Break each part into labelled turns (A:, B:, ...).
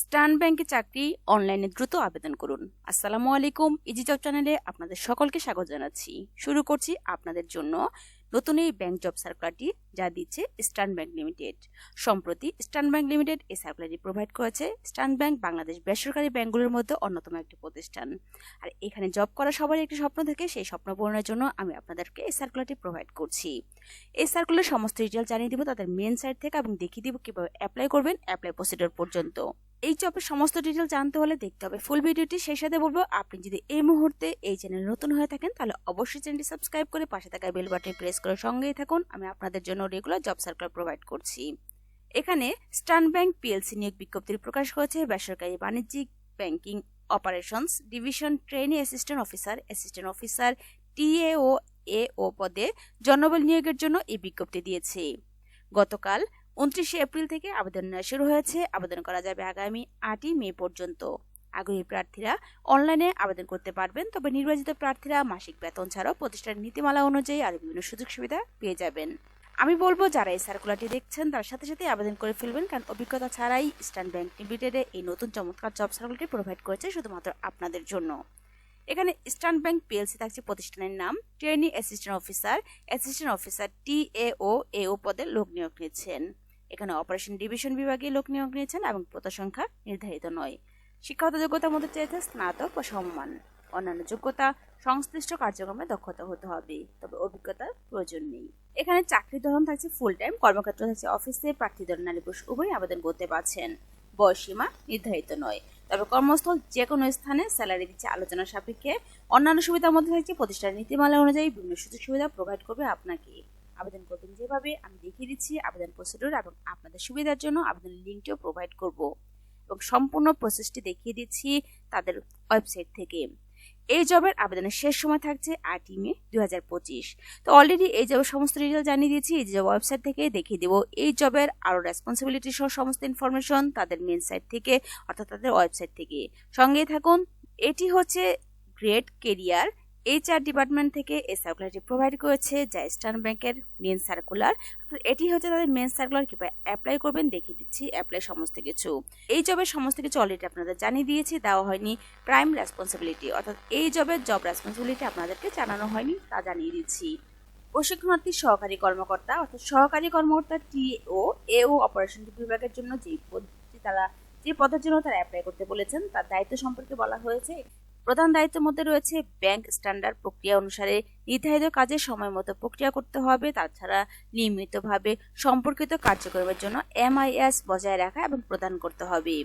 A: স্টান ব্যাংকে চাকরি অনলাইনে দ্রুত আবেদন করুন। আসসালামু আলাইকুম ইজি জব চ্যানেলে আপনাদের সকলকে স্বাগত জানাচ্ছি। শুরু করছি আপনাদের জন্য নতুন এই ব্যাংক জব সার্কুলারটি যা দিচ্ছে স্টান ব্যাংক লিমিটেড সম্প্রতি স্টান ব্যাংক লিমিটেড এই সার্কুলারটি প্রোভাইড করেছে। স্টান ব্যাংক বাংলাদেশ বেসরকারি ব্যাংকগুলোর মধ্যে অন্যতম একটি প্রতিষ্ঠান। আর এখানে জব করা সবারই একটি স্বপ্ন থাকে, সেই স্বপ্ন পূরণের জন্য আমি আপনাদেরকে এই সার্কুলারটি প্রোভাইড করছি। এই সার্কুলার সমস্ত ডিটেল জানিয়ে দিব তাদের মেন সাইট থেকে এবং দেখিয়ে দিব কীভাবে অ্যাপ্লাই করবেন অ্যাপ্লাই প্রসিডিওর পর্যন্ত। এই জবের সমস্ত ডিটেল জানতে হলে দেখতে হবে ফুল ভিডিওটি সেই সাথে বলব। আপনি যদি এই মুহূর্তে এই চ্যানেল নতুন হয়ে থাকেন তাহলে অবশ্যই চ্যানেলটি সাবস্ক্রাইব করে পাশে থাকা বেল বাটন প্রেস করে সঙ্গেই থাকুন। আমি আপনাদের জন্য রেগুলার জব সার্কুলার প্রোভাইড করছি। এখানে স্টান ব্যাংক পিএলসি নিয়োগ বিজ্ঞপ্তির প্রকাশ হয়েছে। বেসরকারি বাণিজ্যিক banking operations division trainee assistant officer assistant officer TAO ও পদে জনবল নিয়োগের জন্য এই বিজ্ঞপ্তি দিয়েছে। গতকাল উনত্রিশে এপ্রিল থেকে আবেদন শুরু হয়েছে। আবেদন করা যাবে আগামী আটই মে পর্যন্ত। আগ্রহী প্রার্থীরা অনলাইনে আবেদন করতে পারবেন। তবে নির্বাচিত প্রার্থীরা মাসিক বেতন ছাড়াও প্রতিষ্ঠানের নীতিমালা অনুযায়ী আরও বিভিন্ন সুযোগ সুবিধা পেয়ে যাবেন। আমি বলব, যারা এই সার্কুলারটি দেখছেন, তার সাথে সাথে আবেদন করে ফেলবেন, কারণ অভিজ্ঞতা ছাড়াই স্টান ব্যাংক লিমিটেডে এই নতুন চমৎকার জব সার্কুলারটি প্রোভাইড করেছে শুধুমাত্র আপনাদের জন্য। এখানে স্টান ব্যাংক পিএলসি থাকছে প্রতিষ্ঠানের নাম। Trainee assistant officer assistant officer T A O A O পদে লোক নিয়োগ নিয়েছেন এখানে অপারেশন ডিভিশন বিভাগে লোক নিয়োগ নিয়েছেন এবং পদ সংখ্যা নির্ধারিত নয়। শিক্ষাগত যোগ্যতার মধ্যে চেয়েছে স্নাতক ও সম্মান। অন্যান্য যোগ্যতা, সংশ্লিষ্ট কার্যক্রমে দক্ষতা হতে হবে, তবে অভিজ্ঞতার প্রয়োজন নেই। এখানে চাকরি ধরন থাকছে ফুল টাইম কর্মক্ষেত্র থাকছে অফিসে প্রার্থীদের নারী পুরুষ উভয় আবেদন করতে পারছেন। বয়সীমা নির্ধারিত নয়, তবে কর্মস্থল যে কোনো স্থানে স্যালারি দিচ্ছে আলোচনা সাপেক্ষে। অন্যান্য সুবিধার মধ্যে থাকছে প্রতিষ্ঠানের নীতিমালা অনুযায়ী বিভিন্ন সুযোগ সুবিধা প্রোভাইড করবে আপনাকে। আবেদন করবেন যেভাবে, আমি দেখিয়ে দিচ্ছি। আবেদন প্রসিডিউর এবং আপনাদের সুবিধার জন্য আবেদনের লিঙ্কটিও প্রোভাইড করব। এবং সম্পূর্ণ প্রসেসটি দেখিয়ে দিচ্ছি তাদের ওয়েবসাইট থেকে। এই জবের আবেদনের শেষ সময় থাকছে আটই মে দু হাজার পঁচিশ। তো অলরেডি এই জবের সমস্ত ডিটেল জানিয়ে দিয়েছি, এই জব ওয়েবসাইট থেকে দেখিয়ে দেবো। এই জবের আরও রেসপন্সিবিলিটি সহ সমস্ত ইনফরমেশন তাদের মেন সাইট থেকে, অর্থাৎ তাদের ওয়েবসাইট থেকে। সঙ্গেই থাকুন, এটি হচ্ছে গ্রেট কেরিয়ার এইচআর ডিপার্টমেন্ট থেকে এই সার্কুলারটি প্রোভাইড করেছে, যা ইস্টার্ন ব্যাংকের মেন সার্কুলার এটি হচ্ছে তাদের মেন সার্কুলার কীভাবে অ্যাপ্লাই করবেন দেখিয়ে দিচ্ছি অ্যাপ্লাই সমস্ত কিছু। এই জবের সমস্ত কিছু অলরেডি আপনাদের জানিয়ে দিয়েছি, দেওয়া হয়নি প্রাইম রেসপন্সিবিলিটি অর্থাৎ এই জবের জব রেসপন্সিবিলিটি আপনাদেরকে জানানো হয়নি, তা জানিয়ে দিচ্ছি। প্রশিক্ষণার্থী সহকারী কর্মকর্তা, অর্থাৎ সহকারী কর্মকর্তা টিও এও অপারেশন বিভাগের জন্য যে পদ্ধতি তারা, যে পদের জন্য তারা অ্যাপ্লাই করতে বলেছেন, তার দায়িত্ব সম্পর্কে বলা হয়েছে। প্রধান দায়িত্বের মধ্যে রয়েছে ব্যাংক স্ট্যান্ডার্ড প্রক্রিয়া অনুসারে নির্ধারিত কাজে সময় মতো প্রক্রিয়া করতে হবে, তাছাড়া নিয়মিতভাবে সম্পর্কিত কার্যক্রমের জন্য এমআইএস বজায় রাখা এবং প্রদান করতে হবে।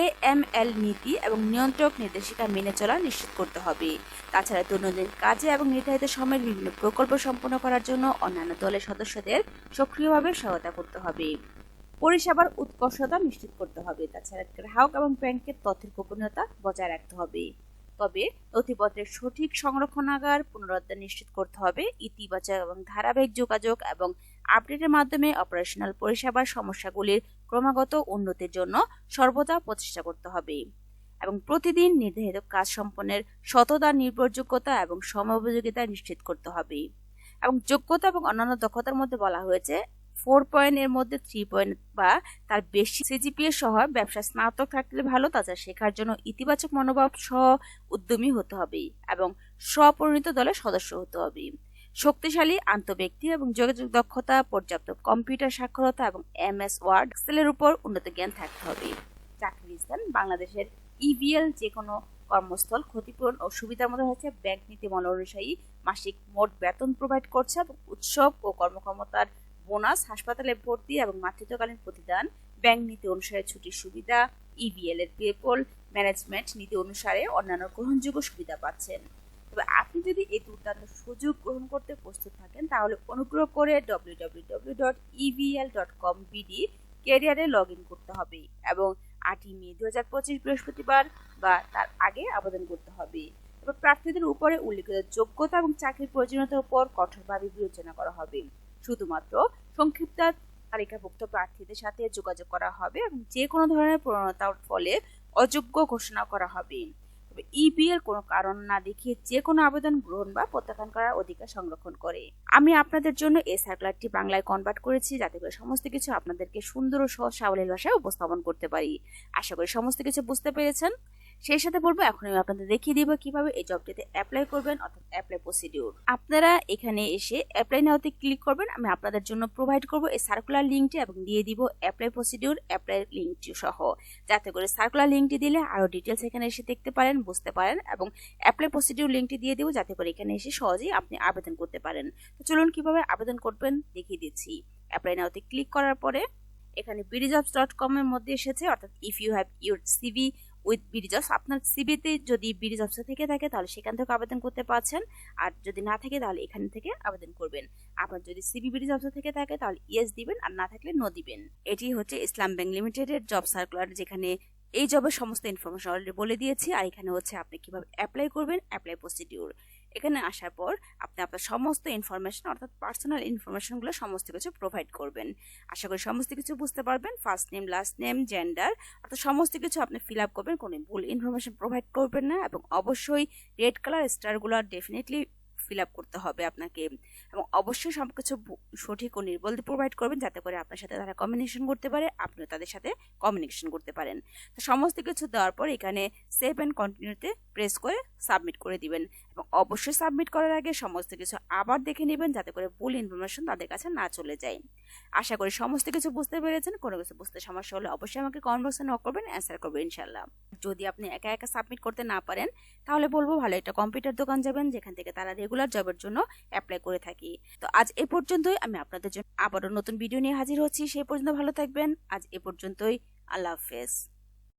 A: এ এম এল নীতি এবং নিয়ন্ত্রক নির্দেশিকা মেনে চলা নিশ্চিত করতে হবে। তাছাড়া দৈনন্দিন কাজে এবং নির্ধারিত সময়ের বিভিন্ন প্রকল্প সম্পন্ন করার জন্য অন্যান্য দলের সদস্যদের সক্রিয়ভাবে সহায়তা করতে হবে। পরিষেবার উৎকর্ষতা নিশ্চিত করতে হবে। তাছাড়া গ্রাহক এবং ব্যাংকের তথ্যের গোপনীয়তা বজায় রাখতে হবে। তবে নথিপত্রের সঠিক সংরক্ষণাগার পুনরুদ্ধার নিশ্চিত করতে হবে। ইতিবাচক এবং ধারাবাহিক যোগাযোগ এবং আপডেটের মাধ্যমে অপারেশনাল পরিষেবার সমস্যাগুলির ক্রমাগত উন্নতির জন্য সর্বদা প্রচেষ্টা করতে হবে এবং প্রতিদিন নির্ধারিত কাজ সম্পন্নের সততা, নির্ভরযোগ্যতা এবং সময়োপযোগিতা নিশ্চিত করতে হবে। এবং যোগ্যতা এবং অন্যান্য দক্ষতার মধ্যে বলা হয়েছে ফোর পয়েন্টের মধ্যে থ্রি পয়েন্ট বা তার বেশি সিজিপিএ সহ ব্যবসা স্নাতক থাকলে ভালো, তাছাড়া শেখার জন্য ইতিবাচক মনোভাব সহ উদ্যমী হতে হবে এবং স্বপরিণত দলের সদস্য হতে হবে শক্তিশালী, আন্তঃব্যক্তি এবং যোগাযোগ দক্ষতা, পর্যাপ্ত কম্পিউটার সাক্ষরতা এবং এম এস ওয়ার্ড সেলের উপর উন্নত জ্ঞান থাকতে হবে চাকরি স্থান বাংলাদেশের ইবিএল যে কোনো কর্মস্থল ক্ষতিপূরণ ও সুবিধার মধ্যে হচ্ছে ব্যাংক নীতিমালা অনুযায়ী মাসিক মোট বেতন প্রোভাইড করছে এবং উৎসব ও কর্মক্ষমতার বোনাস, হাসপাতালে ভর্তি এবং মাতৃত্বকালীন প্রতিদান, ব্যাংক নীতি অনুসারে ছুটির সুবিধা ইবিএল এর পেপল ম্যানেজমেন্ট নীতি অনুসারে অন্যান্য গ্রহণযোগ্য সুবিধা পাচ্ছেন। তবে আপনি যদি এই দুর্দান্ত সুযোগ গ্রহণ করতে প্রস্তুত থাকেন, তাহলে অনুগ্রহ করে W dot EVL dot com BD ক্যারিয়ারে লগ ইন করতে হবে এবং আটই মে দু হাজার পঁচিশ বৃহস্পতিবার বা তার আগে আবেদন করতে হবে। তবে প্রার্থীদের উপরে উল্লেখিত যোগ্যতা এবং চাকরির প্রয়োজনীয়তার উপর কঠোরভাবে বিবেচনা করা হবে। শুধুমাত্র সংক্ষিপ্ত তালিকাভুক্ত প্রার্থীদের সাথে যোগাযোগ করা হবে এবং যে কোনো ধরনের প্রণতার ফলে অযোগ্য ঘোষণা করা হবে। তবে ইপিএল কোনো কারণ না দেখিয়ে যে কোনো আবেদন গ্রহণ বা প্রত্যাখ্যান করার অধিকার সংরক্ষণ করে। আমি আপনাদের জন্য এই সার্কুলারটি বাংলায় কনভার্ট করেছি যাতে করে সমস্ত কিছু আপনাদেরকে সুন্দর ও সহজ সাবলীল ভাষায় উপস্থাপন করতে পারি। আশা করি সমস্ত কিছু বুঝতে পেরেছেন। সেই সাথে বলব, এখন আমি আপনাদের দেখিয়ে দিব কীভাবে এই জবটিতে অ্যাপ্লাই করবেন, অর্থাৎ অ্যাপ্লাই প্রসিডিউর আপনারা এখানে এসে অ্যাপ্লাই নাওতে ক্লিক করবেন, আমি আপনাদের জন্য প্রোভাইড করব এই সার্কুলার লিঙ্কটি এবং দিয়ে দিব অ্যাপ্লাই প্রসিডিউর অ্যাপ্লাই লিঙ্কটি সহ। যাতে করে সার্কুলার লিঙ্কটি দিলে আরও ডিটেলস এখানে এসে দেখতে পারেন, বুঝতে পারেন এবং অ্যাপ্লাই প্রসিডিউর লিঙ্কটি দিয়ে দিব যাতে করে এখানে এসে সহজেই আপনি আবেদন করতে পারেন। তো চলুন কীভাবে আবেদন করবেন দেখিয়ে দিচ্ছি। অ্যাপ্লাই নাওতে ক্লিক করার পরে এখানে বিডিজবস ডট কম এর মধ্যে এসেছে, অর্থাৎ if you have your CV with BDJobs আপনার সিবিতে যদি বিডিজবস থেকে থাকে, তাহলে সেখান থেকে আবেদন করতে পারছেন। আর যদি না থাকে, তাহলে এখান থেকে আবেদন করবেন। আপনার যদি সিবি বিডিজবস থেকে থাকে, তাহলে ইয়েস দিবেন, আর না থাকলে নো দিবেন। এটি হচ্ছে ইসলাম ব্যাংক লিমিটেডের জব সার্কুলার, যেখানে এই জবের সমস্ত ইনফরমেশন অলরেডি বলে দিয়েছি। আর এখানে হচ্ছে আপনি কীভাবে অ্যাপ্লাই করবেন অ্যাপ্লাই প্রসিডিউর এখানে আসার পর আপনি আপনার সমস্ত ইনফরমেশন অর্থাৎ পার্সোনাল ইনফরমেশনগুলো সমস্ত কিছু প্রোভাইড করবেন। আশা করি সমস্ত কিছু বুঝতে পারবেন। First name last name gender অর্থাৎ সমস্ত কিছু আপনি ফিল আপ করবেন। কোনো ভুল ইনফরমেশন প্রোভাইড করবেন না এবং অবশ্যই রেড কালার স্টারগুলো ডেফিনেটলি ফিল আপ করতে হবে আপনাকে। এবং অবশ্যই সব কিছু সঠিক ও নির্বল প্রোভাইড করবেন যাতে করে আপনার সাথে তারা কমিউনিকেশন করতে পারে, আপনিও তাদের সাথে কমিউনিকেশন করতে পারেন। তো সমস্ত কিছু দেওয়ার পর এখানে সেভ অ্যান্ড কন্টিনিউতে প্রেস করে সাবমিট করে দিবেন। এবং অবশ্যই সাবমিট করার আগে সমস্ত কিছু আবার দেখে নেবেন যাতে করে ভুল ইনফরমেশন তাদের কাছে না চলে যায়। আশা করি সমস্ত কিছু বুঝতে পেরেছেন। কোনো কিছু বুঝতে সমস্যা হলে অবশ্যই আমাকে কমেন্ট বক্সে নক করবেন অ্যান্সার করবেন ইনশাল্লাহ যদি আপনি একা একা সাবমিট করতে না পারেন, তাহলে বলব ভালো একটা কম্পিউটার দোকান যাবেন, যেখান থেকে তারা রেগুলার জবের জন্য অ্যাপ্লাই করে থাকি। তো আজ এ পর্যন্তই, আমি আপনাদের জন্য আবারও নতুন ভিডিও নিয়ে হাজির হচ্ছি। সেই পর্যন্ত ভালো থাকবেন। আজ এ পর্যন্তই। আল্লাহ হাফেজ।